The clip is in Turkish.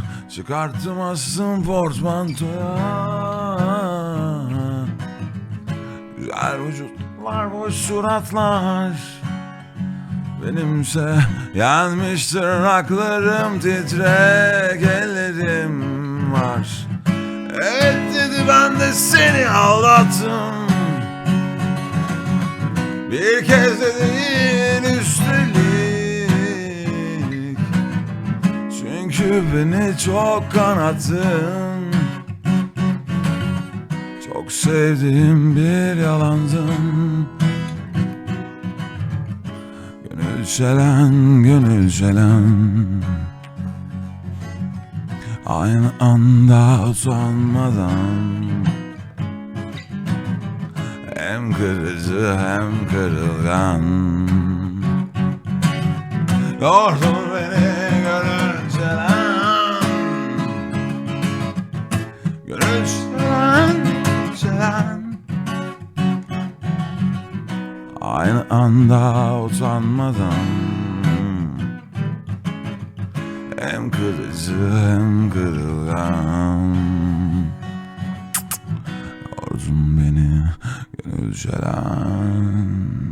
Çıkarttım astım portmantoya. Güzel vücutlar boş suratlar. Benimse yanmış tırnaklarım titrek ellerim var. Evet dedi ben de seni aldattım. Bir kez de değil Beni çok kanattın Çok sevdiğim bir yalandın Gönül çelen, gönül çelen Aynı anda utanmadan Hem kırıcı hem kırılgan. Yordun beni Aynı anda utanmadan. Hem kırıcı hem kırılgan Yordun beni gönül çelen